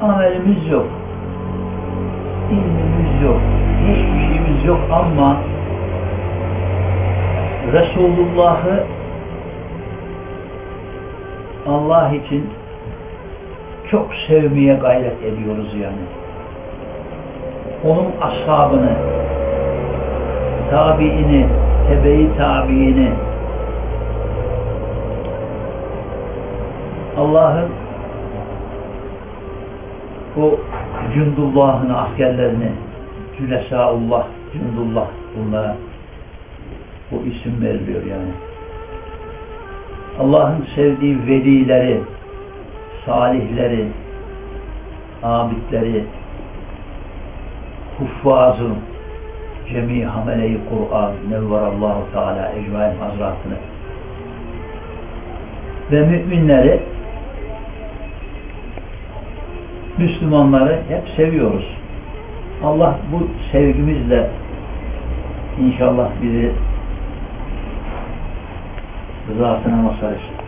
amelimiz yok. İlmimiz yok. Hiçbir şeyimiz yok ama Resulullah'ı Allah için çok sevmeye gayret ediyoruz yani. Onun ashabını, tabiini, tebe-i tabiini, Allah'ın o cündullahını, askerlerini, Cülesaullah, cündullah bunlara bu isim veriliyor yani. Allah'ın sevdiği velileri, salihleri, abidleri, huffazı, cemi hamele-i Kur'an, nevverallahu teala ecmain hazretini ve müminleri Müslümanları hep seviyoruz. Allah bu sevgimizle inşallah bizi rızasına mazhar etsin.